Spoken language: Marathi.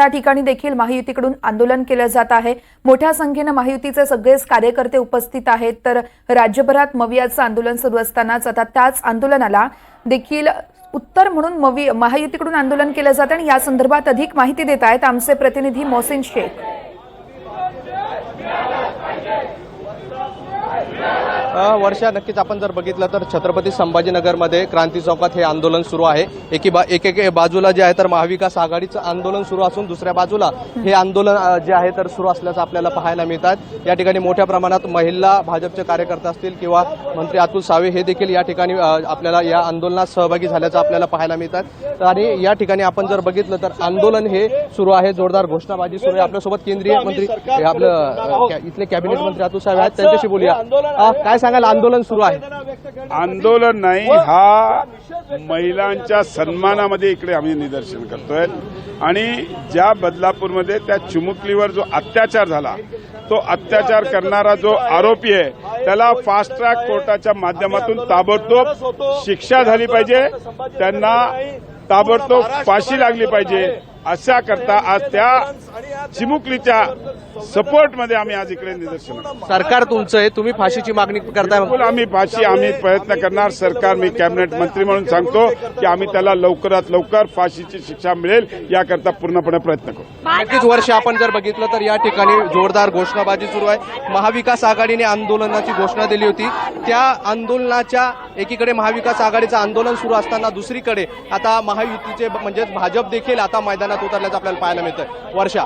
त्या ठिकाणी देखील महायुतीकडून आंदोलन केलं जात आहे. मोठ्या संख्येनं महायुतीचे सगळेच कार्यकर्ते उपस्थित आहेत. तर राज्यभरात मवियाचं आंदोलन सुरू असतानाच आता त्याच आंदोलनाला देखील उत्तर म्हणून मवी महायुतीकडून आंदोलन केलं जातं आणि या संदर्भात अधिक माहिती देत आहेत आमचे प्रतिनिधी मोहसिन शेख. वर्षा नक्कीच आपण जर बघितलं तर छत्रपती संभाजीनगरमध्ये क्रांती चौकात हे आंदोलन सुरू आहे. एकी बा एक एक बाजूला जे आहे तर महाविकास आघाडीचं आंदोलन सुरू असून दुसऱ्या बाजूला हे आंदोलन जे आहे तर सुरू असल्याचं आपल्याला पाहायला मिळतात. या ठिकाणी मोठ्या प्रमाणात महिला भाजपचे कार्यकर्ते असतील किंवा मंत्री अतुल सावे हे देखील या ठिकाणी आपल्याला या आंदोलनात सहभागी झाल्याचं आपल्याला पाहायला मिळतात. आणि या ठिकाणी आपण जर बघितलं तर आंदोलन हे सुरू आहे. जोरदार घोषणाबाजी सुरू आहे. आपल्यासोबत केंद्रीय मंत्री आपलं इथले कॅबिनेट मंत्री अतुल सावे आहेत. त्यांच्याशी बोलूया. काय सांगाल आंदोलन सुरू आहे. आंदोलन नाही हा महिलांच्या सन्मानामध्ये इकडे आम्ही निदर्शन करतोय. आणि ज्या बदलापूरमध्ये त्या चिमुकलीवर जो अत्याचार झाला तो अत्याचार करणारा जो आरोपी आहे त्याला फास्ट ट्रॅक कोर्टाच्या माध्यमातून ताबडतोब शिक्षा झाली पाहिजे. त्यांना ताबडतोब फाशी लागली पाहिजे. अशा करता आज त्या चिमुकलीच्या सपोर्टमध्ये आम्ही आज इकडे निदर्शन. सरकार तुमचं आहे तुम्ही फाशीची मागणी करताय. आम्ही फाशी आम्ही प्रयत्न करणार. सरकार मी कॅबिनेट मंत्री म्हणून सांगतो की आम्ही त्याला लवकरात लवकर फाशीची शिक्षा मिळेल याकरता पूर्णपणे प्रयत्न करू. नक्कीच वर्ष आपण जर बघितलं तर या ठिकाणी जोरदार घोषणाबाजी सुरू आहे. महाविकास आघाडीने आंदोलनाची घोषणा दिली होती. त्या आंदोलनाच्या एकीकडे महाविकास आघाडीचं आंदोलन सुरू असताना दुसरीकडे आता महायुतीचे म्हणजेच भाजप देखील आता मैदानात उतरल्याचं आपल्याला पाहायला मिळतं वर्षा.